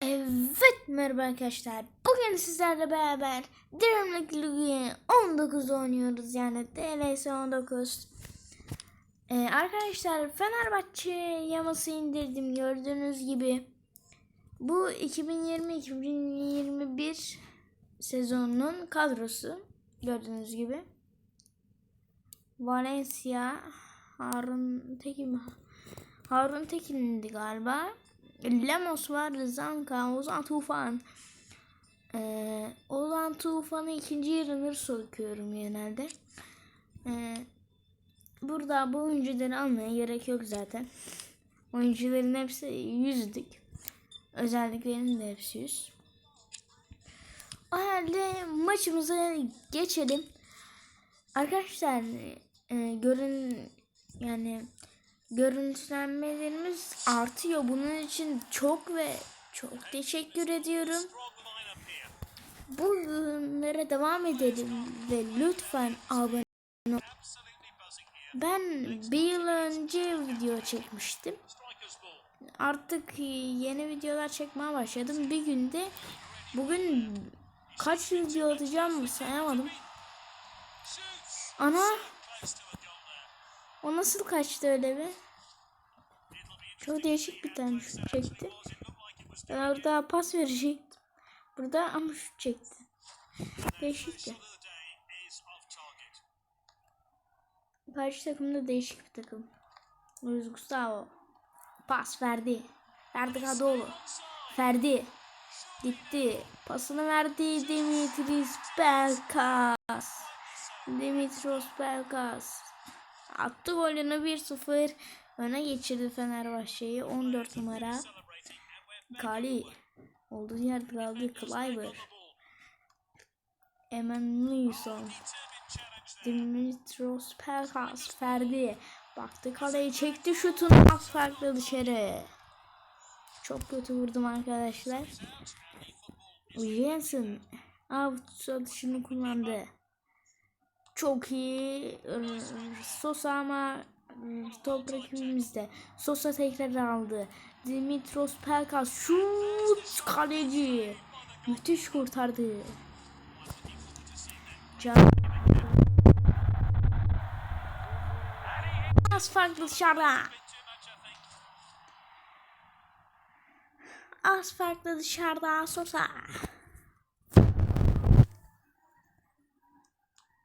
Evet merhaba arkadaşlar. Bugün sizlerle beraber Dreamlike Ligi 19 oynuyoruz yani DLS 19. Ee, arkadaşlar Fenerbahçe yaması indirdim gördüğünüz gibi. Bu 2020-2021 sezonunun kadrosu gördüğünüz gibi. Valencia Harun Tekin Harun Tekin'di galiba. Lemos var, Zanka, Ozan Tufan. Ee, Ozan Tufan'ı ikinci yarıları sokuyorum genelde. Ee, burada bu oyuncuları almaya gerek yok zaten. Oyuncuların hepsi yüzdük. Özelliklerinin de hepsi yüz. O halde maçımıza geçelim. Arkadaşlar e, görün yani görüntülenmelerimiz artıyor. Bunun için çok ve çok teşekkür ediyorum. Bunlara devam edelim ve lütfen abone. Ben bir yıl önce video çekmiştim. Artık yeni videolar çekmeye başladım. Bir günde bugün kaç video atacağım sayamadım. Ana o nasıl kaçtı öyle bir? Çok değişik bir tane şut çekti. Ben orada pas verecektim. Burada ama şut çekti. Değişikti. Karşı takım da değişik bir takım. Luis Gustavo. Pas verdi. Verdi Kadıoğlu. Ferdi. Gitti. Pasını verdi Dimitris Belkas. Dimitros Belkas. Attı golünü 1-0 öne geçirdi Fenerbahçe'yi. 14 numara. Kali. Olduğu yerde kaldı Klayber Eman Nilsson Dimitros Pelkas Ferdi. Baktı kaleye çekti şutunu. Az farklı dışarı. Çok kötü vurdum arkadaşlar. Jensen out atışını kullandı çok iyi. Sosa ama top rakibimizde. Sosa tekrar aldı. Dimitros Pelkas şut kaleci. Müthiş kurtardı. Can. Az farklı dışarıda. Az farklı dışarıda Sosa.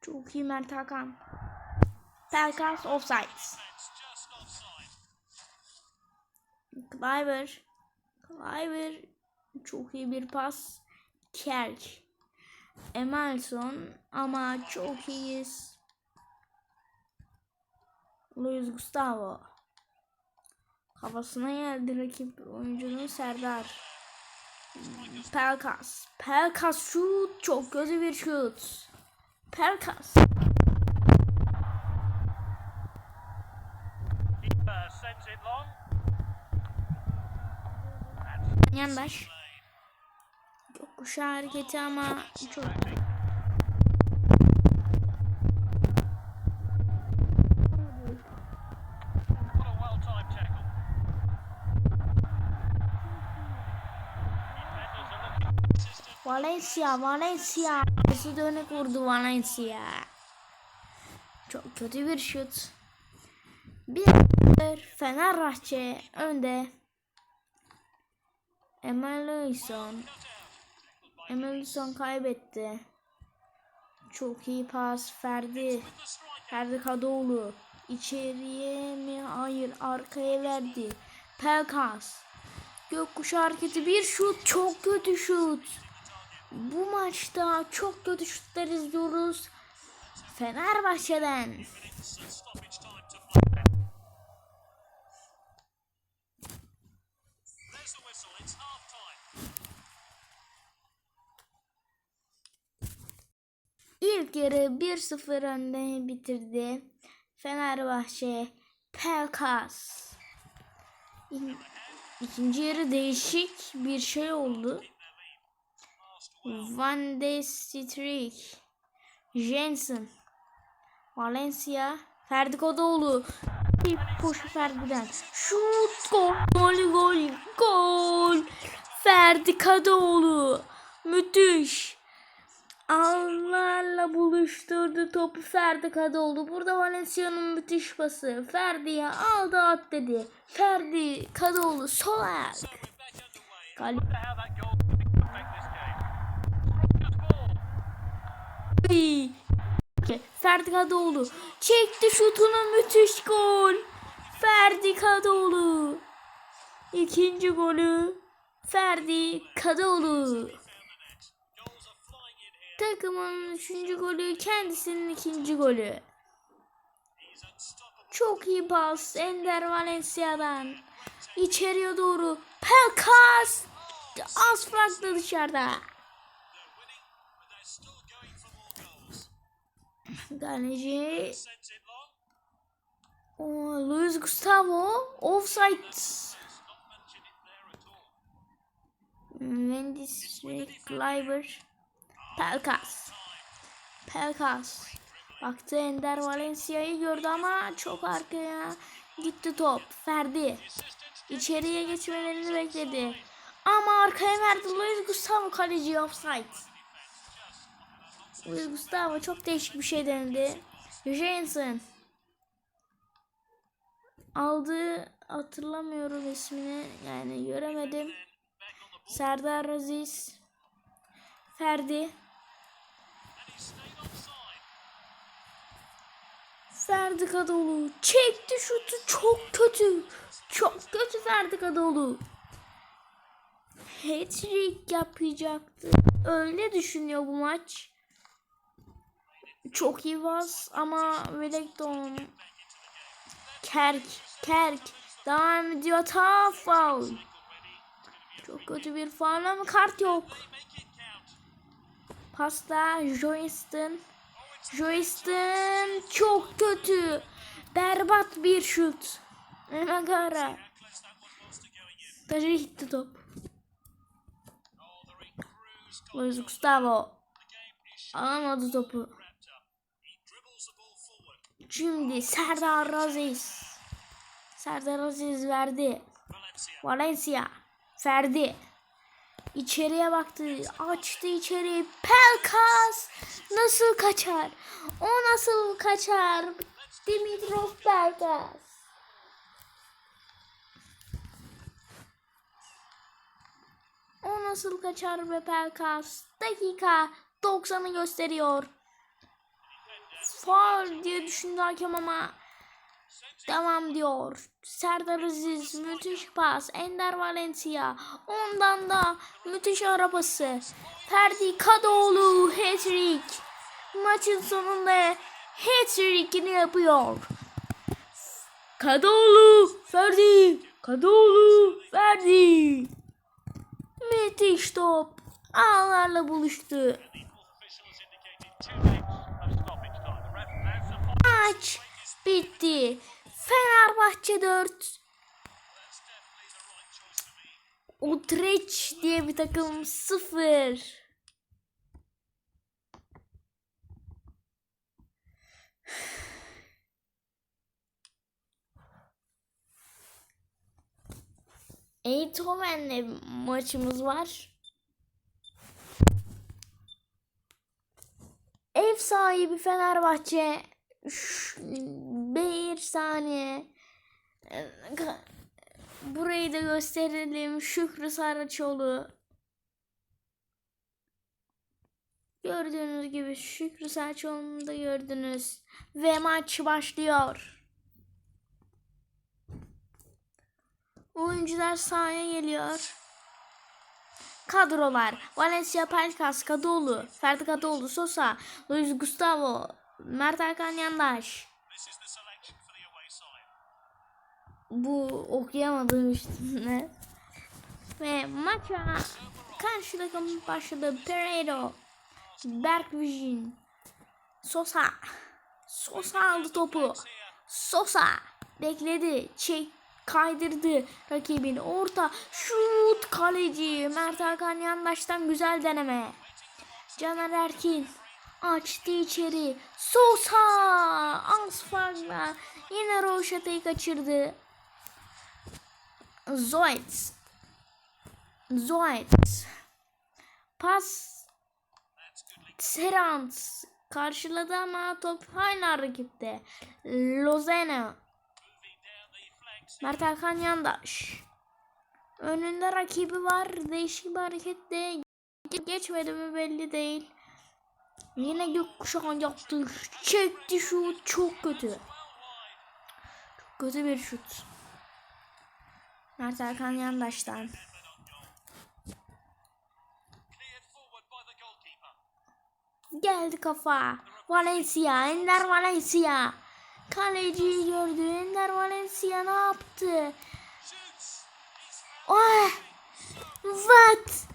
Çok iyi Mert Hakan. Pelkas offside. Cliver. Cliver. Çok iyi bir pas. Kerk. Emerson ama çok iyiyiz. Luis Gustavo. Kafasına geldi rakip oyuncunun Serdar. Pelkas. Pelkas şut. Çok kötü bir şut. İt long. Yandaş. Gökkuşağı hareketi ama çok. Valencia, Valencia. Nasıl dönük vurdu Valencia. Çok kötü bir şut. Bir Fenerbahçe önde. Emerson. Emerson kaybetti. Çok iyi pas Ferdi. Ferdi Kadıoğlu. İçeriye mi? Hayır arkaya verdi. Pelkas. Gökkuşağı hareketi bir şut. Çok kötü şut. Bu maçta çok kötü şutlar izliyoruz. Fenerbahçe'den. İlk yarı 1-0 önde bitirdi. Fenerbahçe Pelkas. İkinci yarı değişik bir şey oldu. Van de Strik, Jensen, Valencia, Ferdi Kodoğlu. Bir koşu Ferdi'den. Şut, gol, gol, gol, gol. Ferdi Kadıoğlu. Müthiş. Ağlarla buluşturdu topu Ferdi Kadıoğlu. Burada Valencia'nın müthiş pası. Ferdi'ye aldı at dedi. Ferdi Kadıoğlu sol ayak. Gal- Ay. Ferdi Kadıoğlu çekti şutunu müthiş gol. Ferdi Kadıoğlu. İkinci golü Ferdi Kadıoğlu. Takımın üçüncü golü kendisinin ikinci golü. Çok iyi pas Ender Valencia'dan. İçeriye doğru Pelkas az farklı dışarıda. Kaleci Sends it long. o, Luis Gustavo offside. Mendes Kleiber. Pelkas. Pelkas. Baktı Ender Valencia'yı gördü ama çok arkaya gitti top. Ferdi. İçeriye geçmelerini bekledi. Ama arkaya verdi Luis Gustavo kaleci offside. Luis Gustavo çok değişik bir şey denedi. Jensen. Aldı hatırlamıyorum ismini yani göremedim. Serdar Aziz. Ferdi. Ferdi Kadıoğlu çekti şutu çok kötü. Çok kötü Ferdi Kadıoğlu. Hat-trick yapacaktı. Öyle düşünüyor bu maç. Çok iyi var ama Wellington Kerk Kerk devam ediyor ta foul. Çok kötü bir faul ama kart yok. Pasta Joyston. Joyston çok kötü. Berbat bir şut. Nagara. Taca gitti top. Luis Gustavo alamadı topu. Şimdi Serdar Aziz. Serdar Aziz verdi. Valencia. Ferdi. İçeriye baktı. Açtı içeri. Pelkas. Nasıl kaçar? O nasıl kaçar? Dimitrov Pelkas. O nasıl kaçar be Pelkas? Dakika 90'ı gösteriyor. Faul diye düşündü hakem ama Devam diyor. Serdar Aziz müthiş pas. Ender Valencia. Ondan da müthiş arabası. Ferdi Kadıoğlu hat-trick. Maçın sonunda hat-trick'ini yapıyor. Kadıoğlu Ferdi. Kadıoğlu Ferdi. Müthiş top. Ağlarla buluştu. Maç bitti. Fenerbahçe 4. That's definitely the right choice to me. Utrecht diye bir takım 0. Eindhoven'le maçımız var. Ev sahibi Fenerbahçe bir saniye Burayı da gösterelim. Şükrü Saraçoğlu. Gördüğünüz gibi Şükrü Saraçoğlu'nu da gördünüz. Ve maç başlıyor. Oyuncular sahaya geliyor. Kadrolar. Valencia Pelkas, Kadıoğlu, Ferdi Kadıoğlu, Sosa, Luis Gustavo, Mert Hakan Yandaş. Bu okuyamadığım üstüne. Ve maça karşı takım başladı. Pereiro, Bergvijin, Sosa. Sosa aldı topu. Sosa bekledi. Çek kaydırdı rakibin orta şut kaleci Mert Hakan Yandaş'tan güzel deneme Caner Erkin açtı içeri Sosa az farkla yine Roşata'yı kaçırdı Zoet. Zoet. Pas. Serant. Karşıladı ama top hala rakipte. Lozano. Mert Hakan Yandaş. Önünde rakibi var. Değişik bir hareketle geçmedi mi belli değil. Yine gökkuşağı yaptı. Çekti şut çok kötü. Çok kötü bir şut. Mert Hakan Yandaş'tan. Geldi kafa. Valencia. Ender Valencia. Kaleciyi gördü. Ender Valencia ne yaptı? Oh! What?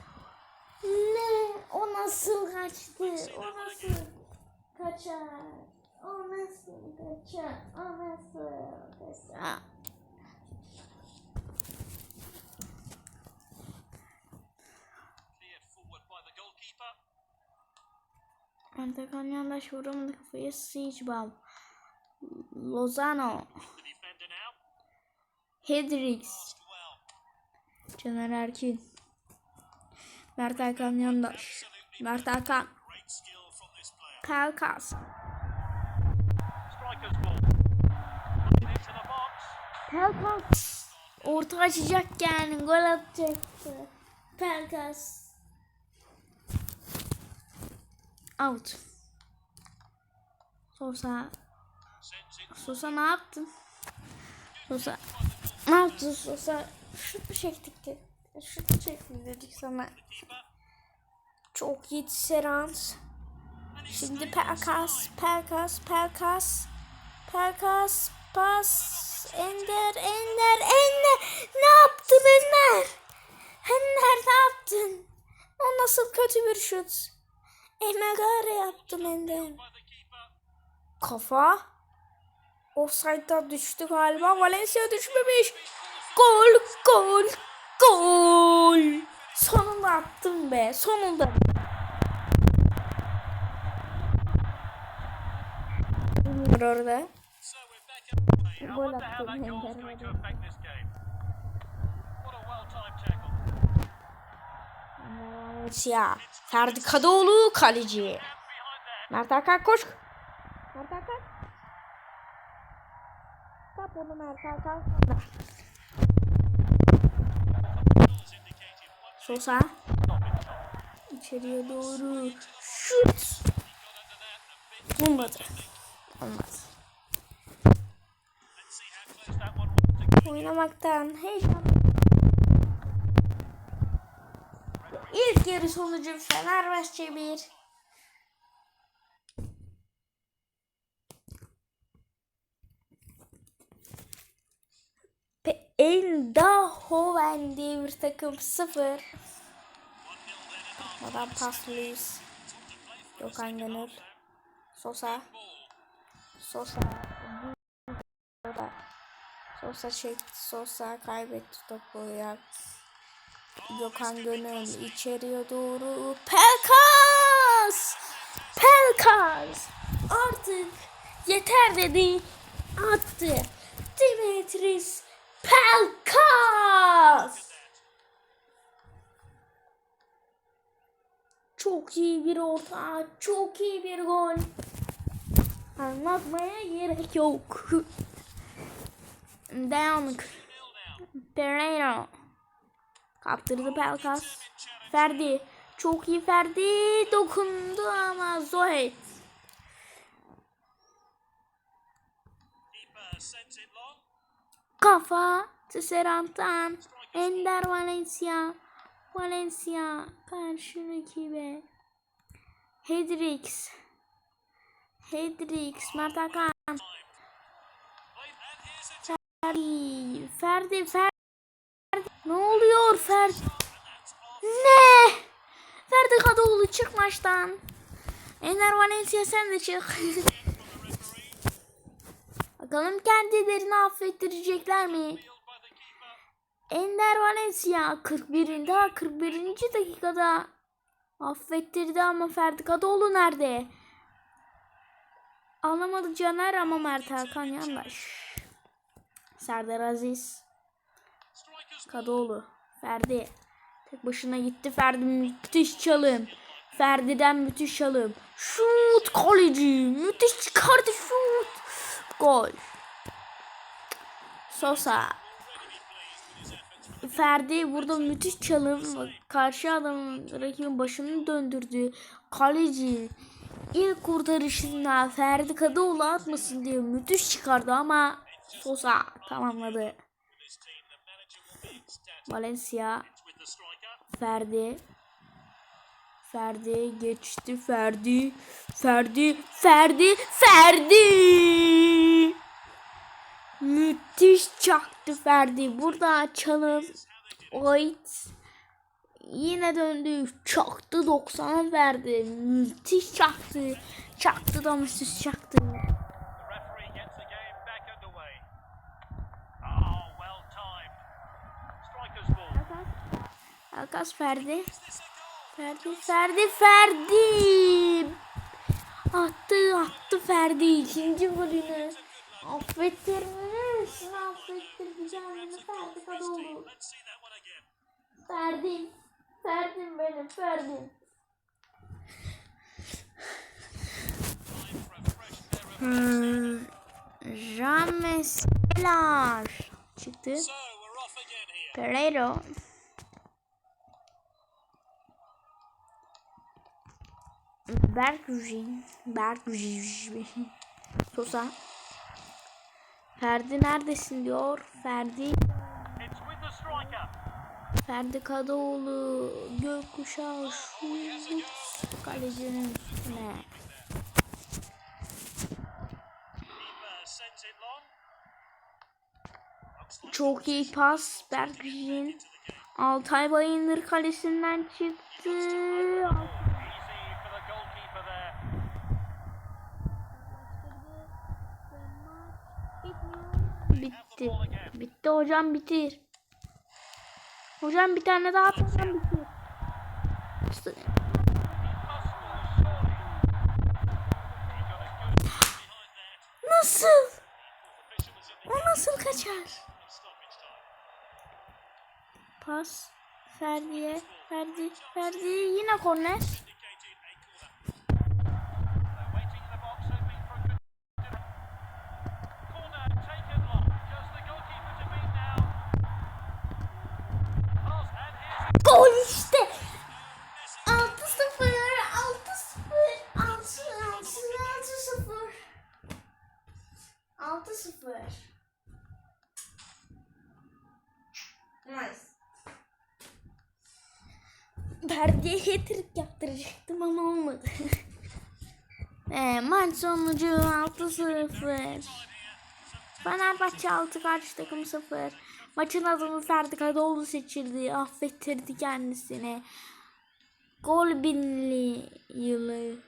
Ne? O nasıl kaçtı? O nasıl kaçar? O nasıl kaçar? O nasıl kaçar? Antakan yandaş vuramadı kafaya Siegebal. Lozano. Hedrix. Caner Erkin. Mert Hakan yandaş. Mert Hakan. Player. Pelkas. Orta açacakken gol atacaktı. Pelkas. Out. Sosa. Sosa ne yaptın? Sosa. Ne yaptın Sosa? Şut mu çektik de? Şut mu çektik dedik sana. Çok iyi Serans. Şimdi Pelkas, Pelkas, Pelkas. Pelkas, pas. Ender, Ender, Ender. Ne yaptın Ender? Ender ne yaptın? O nasıl kötü bir şut? Emegare yaptım Ender. Kafa. Offside'dan düştü galiba. Valencia düşmemiş. Gol, gol, gol. Sonunda attım be. Sonunda. Var orada. Gol attım well-timed tackle. Valencia. Ferdi Kadıoğlu kaleci. Mert Hakan koş. Mert Hakan. Kap onu Mert Hakan. One Sosa. İçeriye doğru. Şut. Olmadı. To Oynamaktan heyecan. İlk yarı sonucu Fenerbahçe 1. Eindhoven diye bir takım 0. Adam paslıyız. Gökhan Gönül. Sosa. Sosa. Sosa çekti. Sosa kaybetti topu ya. Gökhan Gönül içeriye doğru. Pelkas! Pelkas! Artık yeter dedi. Attı. Dimitris Pelkas! Çok iyi bir orta, çok iyi bir gol. Anlatmaya gerek yok. Down. Pereira. Kaptırdı Pelkas. Ferdi. Çok iyi Ferdi. Dokundu ama Zohet. Kafa. Tisserant'tan. Ender Valencia. Valencia. Karşı rakibe. Hedrix. Hedrix. Mert Hakan. Ferdi. Ferdi. Ferdi. Ne oluyor Ferdi? Ne? Ferdi Kadıoğlu çık maçtan. Ender Valencia sen de çık. Bakalım kendilerini affettirecekler mi? Ender Valencia 41. daha 41. dakikada affettirdi ama Ferdi Kadıoğlu nerede? Anlamadı Caner ama Mert Hakan yandaş. Serdar Aziz. Kadıoğlu. Ferdi. Tek başına gitti Ferdi müthiş çalım. Ferdi'den müthiş çalım. Şut kaleci. Müthiş çıkardı şut. Gol. Sosa. Ferdi burada müthiş çalım. Karşı adamın rakibin başını döndürdü. Kaleci ilk kurtarışında Ferdi Kadıoğlu atmasın diye müthiş çıkardı ama Sosa tamamladı. Valencia Ferdi Ferdi geçti Ferdi Ferdi Ferdi Ferdi Müthiş çaktı Ferdi. Burada açalım. Oit Yine döndü. Çaktı 90'a verdi müthiş çaktı. Çaktı da müthiş çaktı. Oh. Alkas Ferdi. Ferdi Ferdi Ferdi. Attı attı Ferdi. İkinci golünü Affettirmeni misin affettireceğim Ferdi Kadıoğlu Ferdi Ferdim benim Ferdim Hmm, James Elar çıktı. Pereiro. Bergujin. Bergujin. Sosa. Ferdi neredesin diyor. Ferdi. Ferdi Kadıoğlu. Gökkuşağı. Şut. Kalecinin üstüne. Çok iyi pas. Bergujin. Altay Bayındır kalesinden çıktı. Bitti hocam bitir. Hocam bir tane daha atarsan bitir. Nasıl? O nasıl kaçar? Pas. Ferdi'ye. Ferdi. Ferdi yine korner. Maç sonucu 6-0. Fenerbahçe 6 karşı takım 0. Maçın adını Ferdi Kadıoğlu seçildi. Affettirdi kendisine. Gol binli yılı.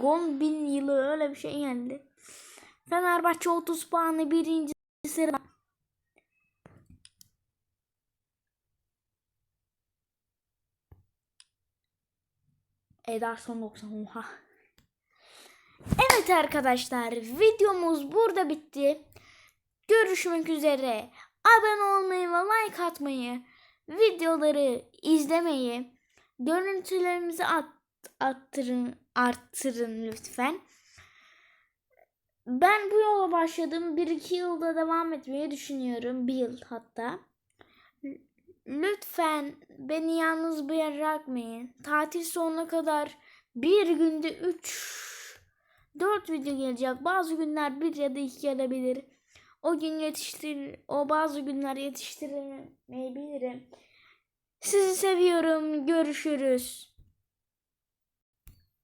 Gol bin yılı öyle bir şey geldi. Fenerbahçe 30 puanı birinci sıra. Ederson 90 oha. Evet arkadaşlar videomuz burada bitti. Görüşmek üzere. Abone olmayı ve like atmayı, videoları izlemeyi, görüntülerimizi at, attırın, arttırın lütfen. Ben bu yola başladım. 1-2 yılda devam etmeyi düşünüyorum. Bir yıl hatta. Lütfen beni yalnız bırakmayın. Tatil sonuna kadar bir günde 3 4 video gelecek. Bazı günler bir ya da iki gelebilir. O gün yetiştir, o bazı günler yetiştiremeyebilirim. Sizi seviyorum. Görüşürüz.